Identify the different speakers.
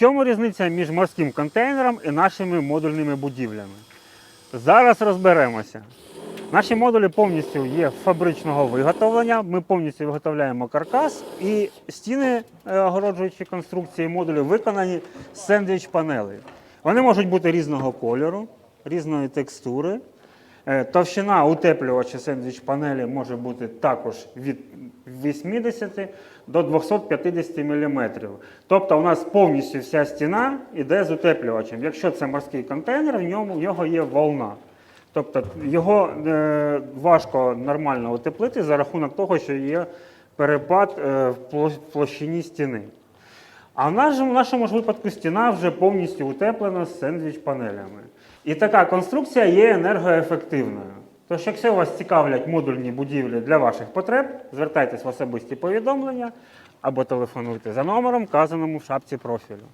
Speaker 1: чому різниця між морським контейнером і нашими модульними будівлями? Зараз розберемося. Наші модулі повністю є фабричного виготовлення. Ми повністю виготовляємо каркас і стіни е, огороджуючі конструкції модулів виконані з сендвіч панелей. Вони можуть бути різного кольору, різної текстури. Е, Товщина утеплювача сендвіч панелі може бути також від 80 до 250 мм. Тобто у нас повністю вся стіна йде з утеплювачем. Якщо це морський контейнер, в ньому в є волна. Тобто його е, важко нормально утеплити за рахунок того, що є перепад е, в площині стіни. А в нашому, в нашому ж випадку стіна вже повністю утеплена з сендвіч-панелями. І така конструкція є енергоефективною. Тож, якщо вас цікавлять модульні будівлі для ваших потреб, звертайтесь в особисті повідомлення або телефонуйте за номером, вказаному в шапці профілю.